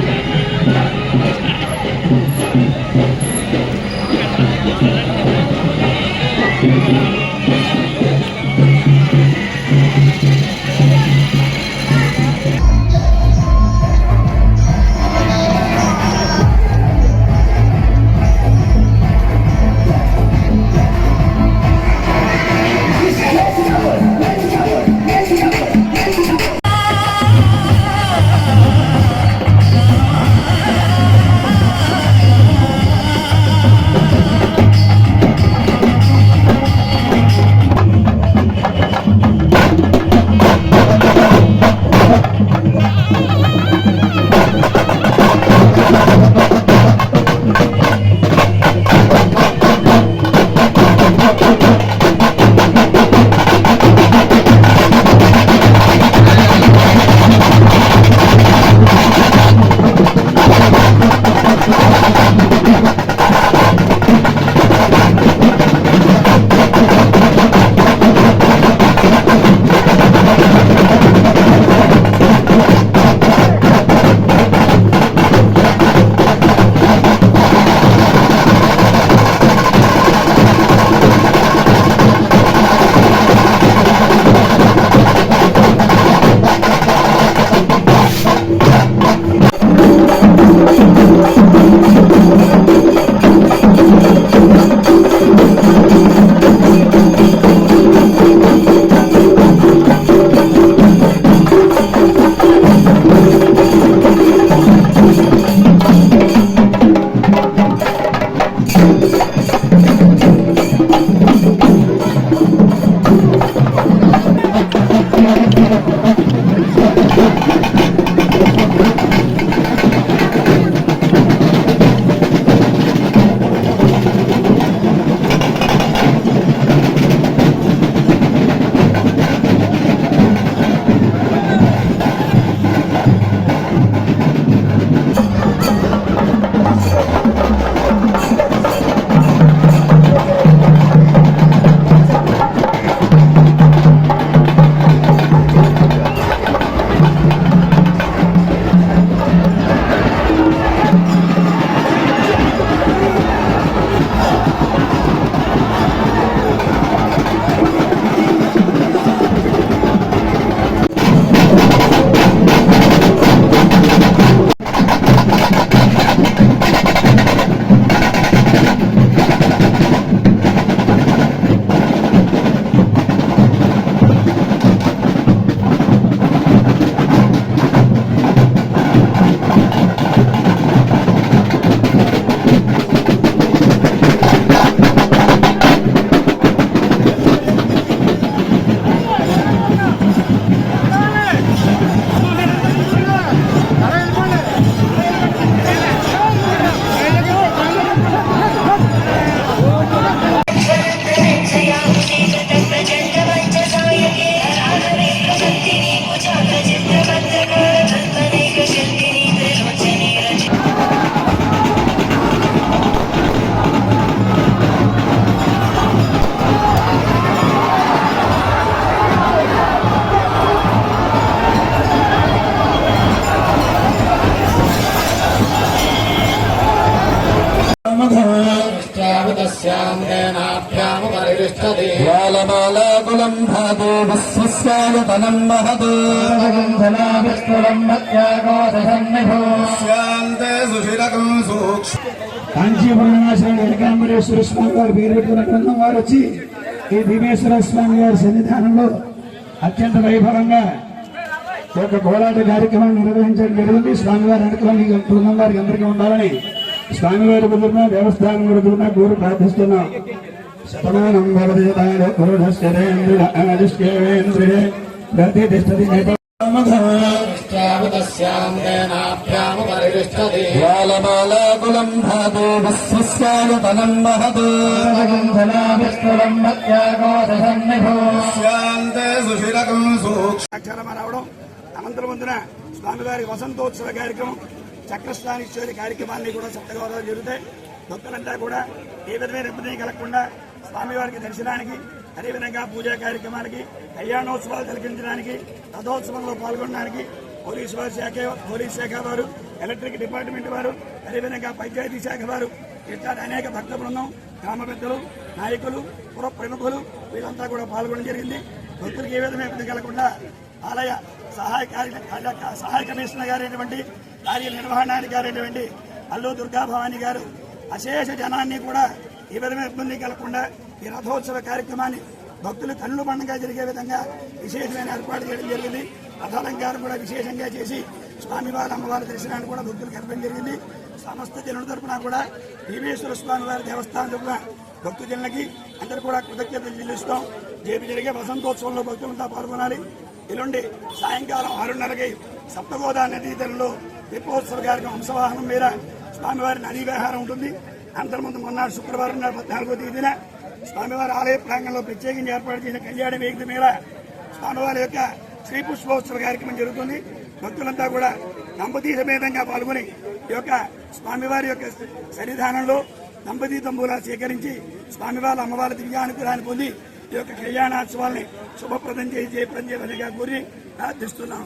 to that. ष्टावतस्यान्तेनाभ्यामुपरितिष्ठति ज्वालमालाकुलं भातो विश्वस्यायतनं महत् స్యాంతే సుశిరకం సూక్ష్మ కాంచీపురం శ్రీ ఏకాంబరేశ్వర స్వామి వారి పేరు పెట్టుకున్నటువంటి వారు వచ్చి ఈ భీమేశ్వర స్వామి వారి సన్నిధానంలో అత్యంత వైభవంగా ఈ యొక్క కోలాట కార్యక్రమం నిర్వహించడం జరిగింది స్వామివారి అనుగ్రహం ఈ బృందం వారికి అందరికీ ఉండాలని స్వామివారి గురున దేవస్థానం గురున గురు ప్రార్థిస్తున్నాం. శతమానం భవదేవేంద్రియేంద్రియే ప్రతిష్టతి అక్షరమనవడం అనంతరం ముందున స్వామివారి వసంతోత్సవ కార్యక్రమం చక్రస్థానేశ్వరి కార్యక్రమాన్ని కూడా సప్తగౌరవం జరుగుతాయి. భక్తులంతా కూడా ఏ విధమైన ఇబ్బంది కలగకుండా స్వామివారికి దర్శనానికి అదేవిధంగా పూజా కార్యక్రమానికి కళ్యాణోత్సవాలు తిలకించడానికి రథోత్సవంలో పాల్గొనడానికి పోలీసు వారి శాఖ పోలీస్ శాఖ వారు ఎలక్ట్రిక్ డిపార్ట్మెంట్ వారు అదేవిధంగా పంచాయతీ శాఖ వారు ఇట్లా అనేక భక్త బృందం గ్రామ పెద్దలు నాయకులు పుర ప్రముఖులు వీళ్ళంతా కూడా పాల్గొనడం జరిగింది. భక్తులకు ఏ విధమైన ఇబ్బంది కలగకుండా ఆలయ సహాయ కార్య సహాయ కమిషనర్ గారైనటువంటి కార్య నిర్వహణాధికారైనటువంటి అల్లు దుర్గాభవాని గారు అశేష జనాన్ని కూడా తీవ్రమైన విధమైన ఇబ్బంది కలగకుండా ఈ రథోత్సవ కార్యక్రమాన్ని భక్తులు కన్నుల పండుగ జరిగే విధంగా విశేషమైన ఏర్పాటు చేయడం జరిగింది. రథాలంకారం కూడా విశేషంగా చేసి స్వామివారి అమ్మవారి దర్శనాన్ని కూడా భక్తులు కలపడం జరిగింది. సమస్త జనుల తరపున కూడా భీమేశ్వర స్వామివారి దేవస్థానం తరపున భక్తుజనులకి అందరూ కూడా కృతజ్ఞతలు చెల్లిస్తాం. రేపు జరిగే వసంతోత్సవంలో భక్తులంతా పాల్గొనాలి. ఎల్లుండి సాయంకాలం ఆరున్నరకి సప్తగోదా నదీ తీరంలో దీపోత్సవ కార్యక్రమం అంశవాహనం మీద స్వామివారి నదీ విహారం ఉంటుంది. అంతకుముందు మొన్న శుక్రవారం నాడు పద్నాలుగో తేదీన స్వామివారి ఆలయ ప్రాంగంలో ప్రత్యేకంగా ఏర్పాటు చేసిన కళ్యాణ వేదిక మీద స్వామివారి యొక్క శ్రీ పుష్పోత్సవ కార్యక్రమం జరుగుతుంది. భక్తులంతా కూడా దంపతి సమేతంగా పాల్గొని ఈ యొక్క స్వామివారి యొక్క సన్నిధానంలో దంపతి తంబూలా స్వీకరించి స్వామివారి అమ్మవారి దివ్యానుగ్రహాన్ని పొంది ఈ యొక్క కళ్యాణోత్సవాల్ని శుభప్రదం చేసి జయప్రదం చేయవలసిగా కోరి ప్రార్థిస్తున్నాం.